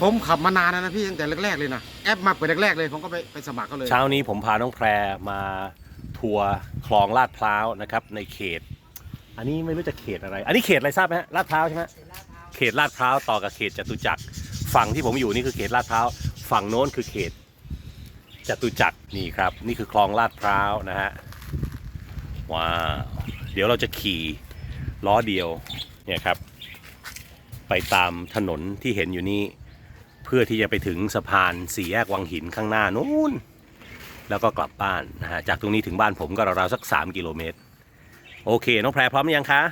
ผมขับมานานแล้วนะพี่ตั้งแต่แรกๆเลยนะแอปมาเปิดแรกๆเลยผมก็ไปไปสมัครเขาเลย เช้านี้ผมพาน้องแพรมาทัวร์คลองลาดพร้าวนะครับในเขต อันนี้ไม่รู้จะเขตอะไร อันนี้เขตอะไรทราบไหมฮะลาดพร้าวใช่ไหมเขตลาดพร้าวต่อกับเขตจตุจักรฝั่งที่ผมอยู่นี่คือเขตลาดพร้าวฝั่งโน้นคือเขตจตุจักรนี่ครับ นี่คือคลองลาดพร้าวนะฮะว้าวเดี๋ยวเราจะขี่ล้อเดียวเนี่ยครับ ไปตามถนนที่เห็นอยู่นี่เพื่อที่จะไปถึงสะพานสี่แยกวังหินข้างหน้านู้น แล้วก็กลับบ้านนะฮะจากตรงนี้ถึงบ้านผมก็ราวๆสัก 3 กิโลเมตร โอเค น้องแพรพร้อมหรือยังคะ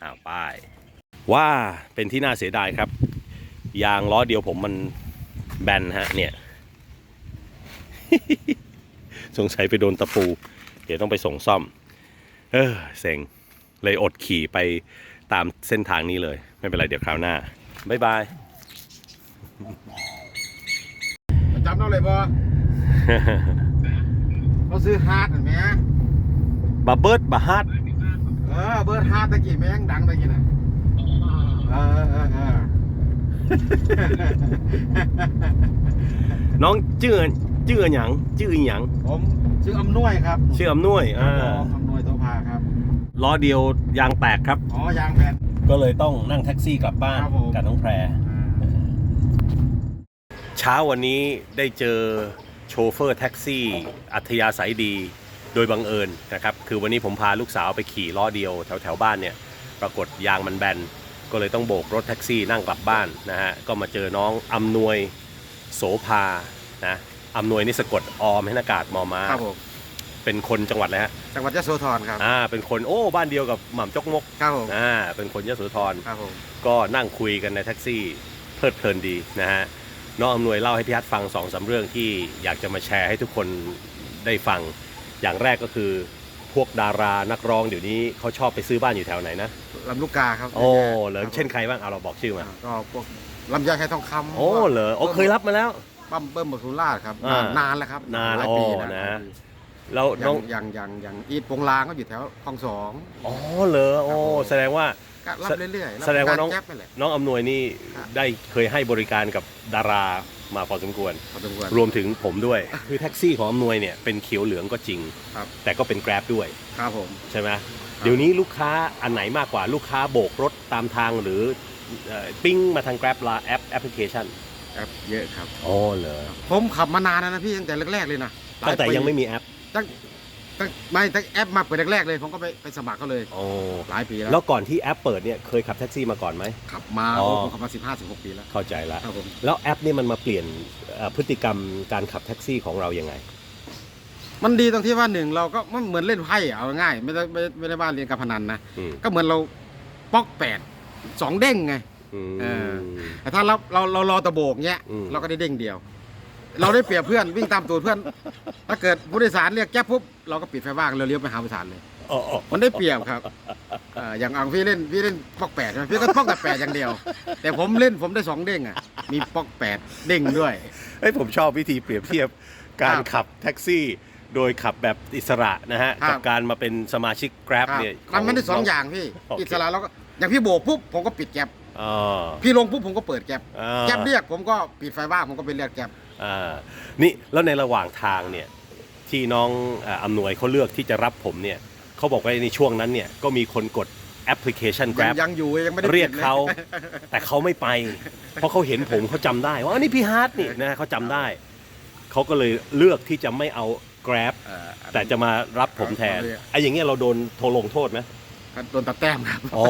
อ้าวไป้ายว่าเป็นที่น่าเสียดายครับ ยางล้อเดียวผมมันแบนฮะเนี่ย สงสัยไปโดนตะปู เดี๋ยวต้องไปส่งซ่อม เออเซ็งเลยอดขี่ไปตามเส้นทางนี้เลย ไม่เป็นไรเดี๋ยวคราวหน้า บ๊ายบาย จำได้เลยบ่เขาซื้อฮาร์ดเห็นไหมบาเบิร์ดบาฮัดเออเบิร์ดฮาร์ดตะกี้แม่งดังตะกี้น่ะเออเออเออน้องชื่อชื่อหยังชื่อหยังผมชื่ออำนวยครับชื่ออำนวยครัอ่าบผมอำนวยโตภาครับล้อเดียวยางแตกครับอ๋อยางแผ่นก็เลยต้องนั่งแท็กซี่กลับบ้านครับผมกับน้องแพรอ่า เช้าวันนี้ได้เจอโชเฟอร์แท็กซี่ อัธยาศัยดีโดยบังเอิญนะครับ คือวันนี้ผมพาลูกสาวไปขี่ล้อเดียวแถวแถวๆบ้านเนี่ย ปรากฏยางมันแบน ก็เลยต้องโบกรถแท็กซี่นั่งกลับบ้านนะฮะ ก็มาเจอน้องอำนวยโสภา นะอำนวยนี่สะกดออมให้นากาศมอมาครับผมเป็นคนจังหวัดอะไรฮะ จังหวัดยะโสธรครับ อ่า เป็นคนโอ้บ้านเดียวกับหม่ำจกมก ครับผม อ่า เป็นคนยโสธร ครับผม ก็นั่งคุยกันในแท็กซี่เพลิดเพลินดีนะฮะ น้องอำนวยเล่าให้พี่ฮัทฟังสองสามเรื่องที่อยากจะมาแชร์ให้ทุกคนได้ฟัง อย่างแรกก็คือพวกดารานักร้องเดี๋ยวนี้เขาชอบไปซื้อบ้านอยู่แถวไหนนะลำลูกกาครับโอ้เหรอครับผมเช่นใครบ้างเอาเราบอกชื่อมาอ่าก็พวกลำไยไข่ทองคำโอ้เหรอโอ้เคยรับมาแล้วปั้มเบิ้มบักทุราชครับอ่านนานแล้วครับนานหลายปีโอ้แล้วนะครับ แล้วอน้ย่าองงอย่างอย่างอย่างอีทโปงลางก็อยู่แถวคลองสอง อ๋อเหรอโอ้ครับผม แสดงว่า ก็รับเรื่อยๆรับแสดงว่าน้องกรแก๊ปไปแหละ น้องอำนวยนี่ครับ ได้เคยให้บริการกับดารามาพอสมควร พอสมควร รวมถึงผมด้วย คือแท็กซี่ของอำนวยเนี่ยเป็นเขียวเหลืองก็จริง ครับ แต่ก็เป็น Grab ด้วย ครับผม ใช่ไหมเดี๋ยวนี้ลูกค้าอันไหนมากกว่าลูกค้าโบกรถตามทางหรือเอ่อปิ้งมาทาง Grab ลาแอปแอปพลิเคชันแอปเยอะครับ อ๋อเหรอผมขับมานานแล้วนะพี่ตั้งแต่แรกๆเลยนะหลาตั้งแต่ปียังไม่มีแอป ตั้งตั้งไม่ตั้งแอปมาเปิดแรกๆเลย ผมก็ไปไปสมัครเขาเลย โอ้หลายปีแล้วแล้วก่อนที่แอปเปิดเนี่ยเคยขับแท็กซี่มาก่อนไหม ขับมาอ๋อโอ้ผมขับมาสิบห้าสิบหกปีแล้ว เข้าใจละครับผม แล้วแอปนี่มันมาเปลี่ยนเอ่อพฤติกรรมการขับแท็กซี่ของเรายังไง มันดีตรงที่ว่าหนึ่งเราก็มันเหมือนเล่นไพ่อะเอาง่ายไม่ได้ไม่ไม่ได้ว่าเรียนการพนันนะ อืมก็เหมือนเราป๊อกแปดสองเด้งไงอืมเออแต่ถ้าเราเราเรารอตะโบกเนี้ยอืม เราก็ได้เด้งเดียว เราได้เปรียบเพื่อนวิ่งตามตูดเพื่อน ถ้าเกิดผู้โดยสารเรียกแก๊ปปุ๊บเราก็ปิดไฟว่างเราเลี้ยวไปหาผู้โดยสารเลย อ๋ออ๋อมันได้เปรียบครับเอ่ออย่างอังพี่เล่นพี่เล่นป๊อกแปดใช่ไหมพี่ก็ป๊อกแต่แปดอย่างเดียว แต่ผมเล่นผมได้สองเด้งอะมีป๊อกแปดเด้งด้วยเอ้ยผมชอบวิธีเปรียบเทียบการครับขับแท็กซี่ โดยขับแบบอิสระนะฮะครับ กับการมาเป็นสมาชิก Grab ครับเนี่ยมันมันได้สองอย่างพี่โอเค อิสระเราก็อย่างพี่โบกปุ๊บผมก็ปิดแก๊ปอ๋อ พี่ลงปุ๊บผมก็เปิดแก๊ปอ่า แก๊ปเรียกผมก็ปิดไฟว่างผมก็ไปเรียกแก๊ป อ่านี่แล้วในระหว่างทางเนี่ยที่น้องเอ่ออำนวยเขาเลือกที่จะรับผมเนี่ยเขาบอกว่าในช่วงนั้นเนี่ยก็มีคนกดแอปพลิเคชันยัง Grab ยังอยู่ยังไม่ได้เรียกปิดลเขา แต่เขาไม่ไป เพราะเขาเห็นผมเขาจำได้ ว่าอันนี้พี่ฮาร์ดนี่นะเขาจำได้เขาก็เลยเลือกที่จะไม่เอา Grab เอ่อแต่จะมารับผมแทนเขาเรียกไอ้อย่างเงี้ยเราโดนโทรลงโทษไหมโดนตัดแต้มครับอ๋อ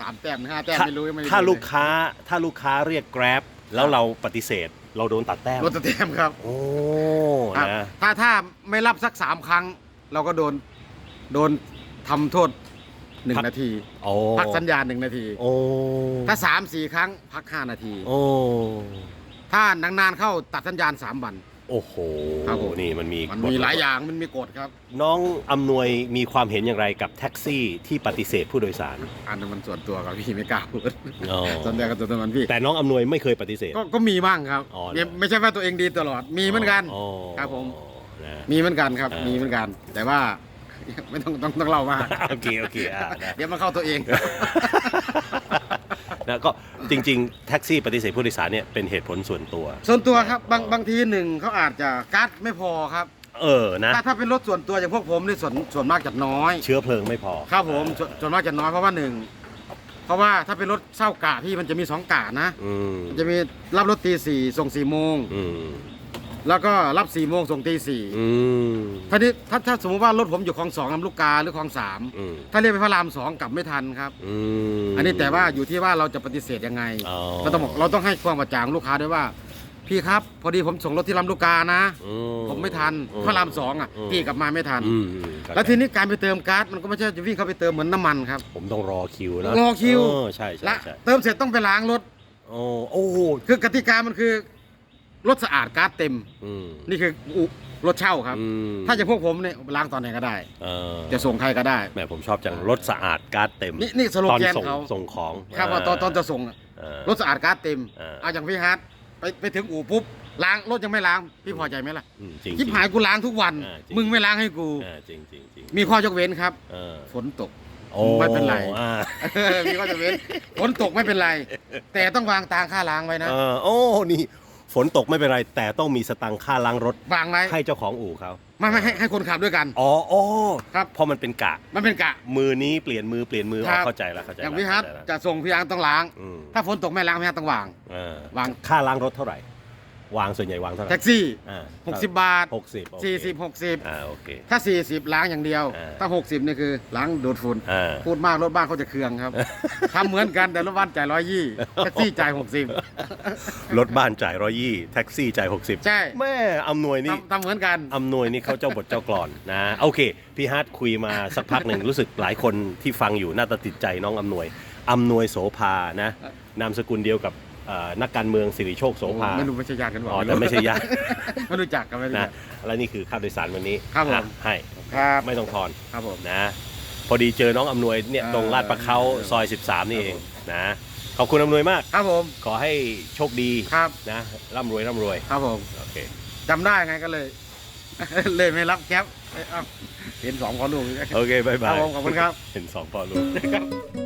สามแต้มห้าแต้มถ้าไม่รู้ยังไม่รู้ถ้าลูกค้าถ้าลูกค้าเรียก Grab แล้วเราปฏิเสธเราโดนตัดแต้มโดนตัดแต้มครับโอ้ครับนะถ้าถ้าไม่รับสักสามครั้ง เราก็โดนโดนทำโทษหนึ่งนาที โอ้พักสัญญาณหนึ่งนาที โอ้ถ้าสามสี่ครั้งพักห้านาที โอ้ถ้านานๆเข้าตัดสัญญาณสามวัน โอ้โหครับผม นี่มันมีมันกฎมีหลายอย่างมันมีกฎครับ น้องอำนวยมีความเห็นอย่างไรกับแท็กซี่ที่ปฏิเสธผู้โดยสารอันนั้นมันส่วนตัวกับพี่ไม่กล้าพูดอ๋อส่วนตัวกับตัวตนมันพี่แต่น้องอำนวยไม่เคยปฏิเสธ ก็ก็มีบ้างครับอ๋อเหรอไม่ไม่ใช่ว่าตัวเองดีตลอดมีเหมือนกัน อ๋อครับผม นะ มีเหมือนกันครับ อ่ามี มีเหมือนกัน แต่ว่า ไม่ต้องต้องต้องเล่ามากโอเคโอเคอ่านะ เดี๋ยวมันเข้าตัวเอง นะก็จริง ๆ แท็กซี่ปฏิเสธผู้โดยสารเนี่ยเป็นเหตุผลส่วนตัว ส่วนตัวครับบางบางทีหนึ่งเขาอาจจะการ์ดไม่พอครับ เออนะถ้าถ้าเป็นรถส่วนตัวอย่างพวกผมนี่ส่วนส่วนมากจะน้อย เชื้อเพลิงไม่พอ ครับผมส่วนส่วนมากจะน้อยเพราะว่าหนึ่งเพราะว่าถ้าเป็นรถเช่ากะพี่มันจะมีสองกะนะอืมมันจะมีรับรถตีสี่ส่งสี่โมงอืม แล้วก็รับสี่โมงส่งตีสี่อืม ทีนี้ถ้าถ้าสมมติว่ารถผมอยู่คลองสองลำลูกกาหรือคลองสามอืม ถ้าเรียกไปพระรามสองกลับไม่ทันครับ อืม อันนี้แต่ว่าอยู่ที่ว่าเราจะปฏิเสธยังไงอ๋อ เราต้องบอกเราต้องให้ความกระจ่างลูกค้าด้วยว่า พี่ครับ พอดีผมส่งรถที่ลำลูกกานะ อืผมไม่ทันอื พระรามสองอะอืม พี่กลับมาไม่ทัน อืมอืมเข้าใจแล้วทีนี้การไปเติมก๊าซมันก็ไม่ใช่จะวิ่งเข้าไปเติมเหมือนน้ำมันครับ ผมต้องรอคิวนะรอคิวเออใช่ใช่และใช่เติมเสร็จต้องไปล้างรถ โอ้โอ้โหคือกติกามันคือ รถสะอาดก๊าซเต็ม อืมนี่คืออุรถเช่าครับ อืมถ้าจะพวกผมเนี่ยล้างตอนไหนก็ได้ เออจะส่งใครก็ได้ แหมผมชอบจังรถสะอาดการ์ดเต็มนี่นี่สโลตอนแกนส่งเขาส่งของครับว่าตอนตอนจะส่งอะเออ รถสะอาดก๊าซเต็มเออ เอาอย่างพี่ฮาร์ดไปไปถึงอู่ปุ๊บล้างรถยังไม่ล้างพี่พอใจไหมล่ะอืมจริงยิบหายกูล้างทุกวัน เออจริง มึงไม่ล้างให้กู เออจริงจริงจริงมีข้อยกเว้นครับ เออฝนตก โอ้ไม่เป็นไร อ่ามีข้อยกเว้นฝนตกไม่เป็นไร แต่ต้องวางตางค่าล้างไว้นะ เออโอ้นี่ ฝนตกไม่เป็นไร แต่ต้องมีสตังค่าล้างรถ วางไว้ให้เจ้าของอู่เขาไม่ไม่ให้ให้คนขับด้วยกัน อ๋ออ๋อครับ เพราะมันเป็นกะ มันเป็นกะ มือนี้เปลี่ยนมือเปลี่ยนมือครัอ๋อบเข้าใจแล้วเข้าใจอย่างแล้วพี่ฮัทเข้าใจแล้วจะส่งพี่ฮัทต้องล้าง อืมถ้าฝนตกไม่ล้างพี่ฮัทต้องวาง เออวาง ค่าล้างรถเท่าไหร่ วางส่วนใหญ่วางเท่าไหร่แท็กซี่อ่า60บาทหกสิบโอเค40 60อ่าโอเค ถ้า40ล้างอย่างเดียว อ่าถ้า60นี่คือล้างดูดฝุ่นอ่า พูดมากรถบ้านเขาจะเคืองครับ ทำเหมือนกันแต่รถบ้านจ่ายร้อยยี่แท็กซี่จ่ายหกสิบ รถบ้านจ่ายร้อยี่แท็กซี่จ่ายหกสิบใช่ แม่อำนวยนี่ ทำทำเหมือนกัน อำนวยนี่เขาเจ้าบทเจ้ากลอนนะโอเค พี่ฮาร์ดคุยมาสักพักหนึ่ง รู้สึกหลายคนที่ฟังอยู่น่าจะติดใจน้องอำนวยอำนวยโสภานะนามสกุลเดียวกับ เอ่อนักการเมืองสิริโชคโสภาไม่รู้ไม่ใช่ญาติกันหรอ๋อแต่ไม่ใช่ญาติ ไม่รู้จักกันไม่รู้นะจัก และนี่คือค่าโดยสารวันนี้ครับผมอะให้ครับไม่ต้องทอนครับผม นะ พอดีเจอน้องอำนวยเนี่ยอ่าตรงลาดประเขาซอย 13 นี่เองครับผมนะขอบคุณอำนวยมาก ครับผมขอให้โชคดีครับนะร่ำรวยร่ำรวยครับผมโอเคจำได้ไงก็เลย เลยไม่รับแก๊ปเอ้ยเอ้าเห็นสองคนลูก โอเคบายคบารับยผมขอบคุณครับ เห็นสองปอลูกครับ